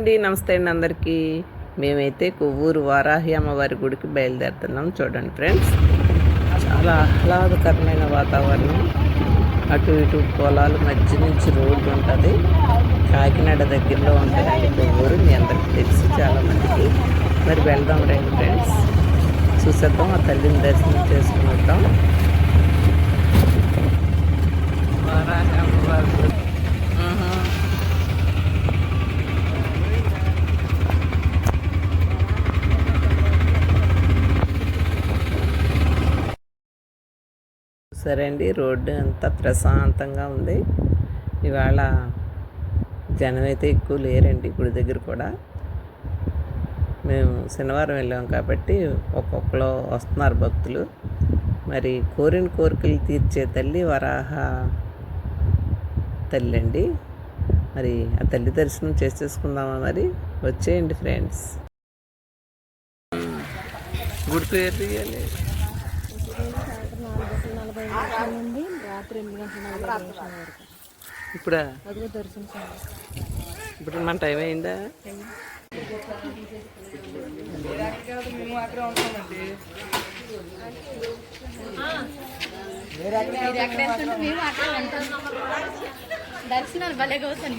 అండి నమస్తే అండి అందరికీ. మేమైతే కొవ్వూరు వారాహి అమ్మవారి గుడికి బయలుదేరుతున్నాం చూడండి ఫ్రెండ్స్. చాలా ఆహ్లాదకరమైన వాతావరణం. అటు ఇటు పొలాల మధ్య నుంచి రోడ్డు ఉంటుంది. కాకినాడ దగ్గరలో ఉంటుందండి కొవ్వూరు. మీ అందరికీ తెలుసు చాలామందికి మరి వెళ్దాం రండి ఫ్రెండ్స్. చూసేద్దాం ఆ తల్లిని దర్శనం చేసుకుని వద్దాం. వారాహి అమ్మవారి సరే అండి రోడ్డు అంతా ప్రశాంతంగా ఉంది. ఇవాళ జనం అయితే ఎక్కువ లేరండి గుడి దగ్గర కూడా. మేము శనివారం వెళ్ళాం కాబట్టి ఒక్కొక్కరు వస్తున్నారు భక్తులు. మరి కోరిన కోరికలు తీర్చే తల్లి వరాహ తల్లి అండి మరి ఆ తల్లి దర్శనం చేసేసుకుందామా మరి? వచ్చేయండి ఫ్రెండ్స్. గుడి పేరు తీయాలి నలభై నిమిషాల నుండి రాత్రి ఎనిమిది గంటల నలభై నిమిషాల వరకు. ఇప్పుడా? అదిగో దర్శించాలి ఇప్పుడు మన టైం అయిందా? దర్శనాలు భలే అవుతాయి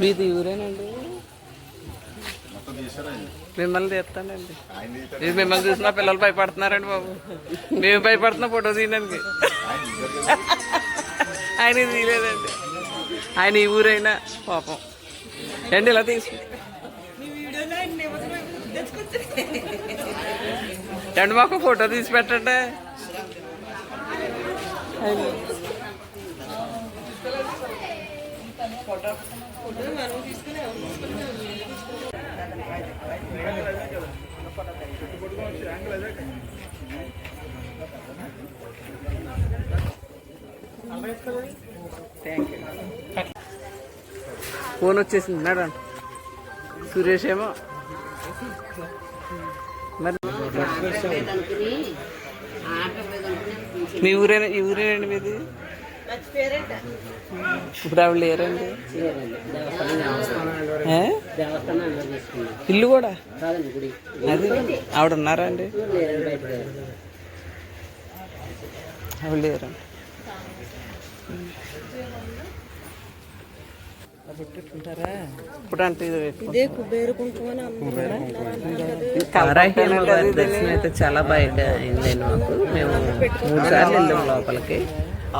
మీది ఊరేనండి? మిమ్మల్ని తీస్తానండి. ఇది మిమ్మల్ని చూసిన పిల్లలు భయపడుతున్నారండి బాబు. మేము భయపడుతున్నా ఫోటో తీయడానికి. ఆయన తీయలేదండి. ఆయన ఈ ఊరైనా పాపం. అండి ఇలా తీసుకుంటాం రండి మాకు ఫోటో తీసి పెట్టండి. ఫోన్ వచ్చేసింది మేడం. సురేష్ ఏమో. మరి మీ ఊరేనా ఈ ఊరేనండి మీది? ఇప్పుడు ఆవిడ లేరండి? ఇల్లు కూడా? అది ఆవిడ ఉన్నారా అండి? ఆవిడ లేరండి. ఇదే కుబేరు కుంకుమని దర్శనం అయితే చాలా బాగా అయిందండి మాకు. మేము మూడు సార్లు వెళ్ళాం లోపలికి.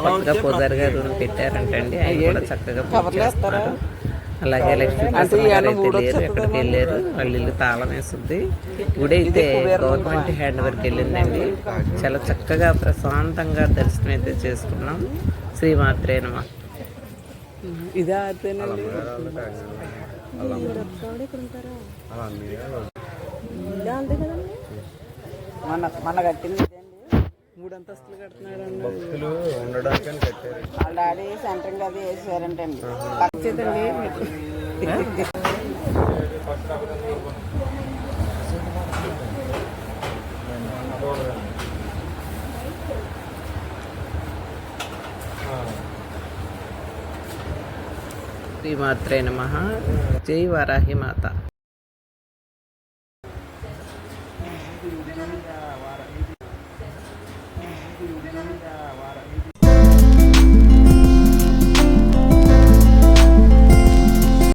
కొత్తగా పూజారి గారు పెట్టారంటండి. ఆయన కూడా చక్కగా పూజ చేస్తున్నారు. అలాగే లక్ష్మీ అయితే లేరు ఎక్కడికి వెళ్ళారు వాళ్ళ ఇల్లు తాళం వేస్తుంది గుడి అయితే గవర్నమెంట్ హ్యాండ్ వర్క్ వెళ్ళిందండి. చాలా చక్కగా ప్రశాంతంగా దర్శనం అయితే చేసుకున్నాం. శ్రీమాత్రే నమ. ఇదే అయిపోయినండి ఇక్కడ ఉంటారా? ఇలా అంతే కదండి? మన మన కట్టింది మూడు అంతస్తులు కడుతున్నాడండి ఉండడానికని కట్టారు. వాళ్ళ డాడీ సెంటరింగ్ అది వేసారంటండి పచ్చేదండి శ్రీమాత్రే నమ జై వారాహి మాత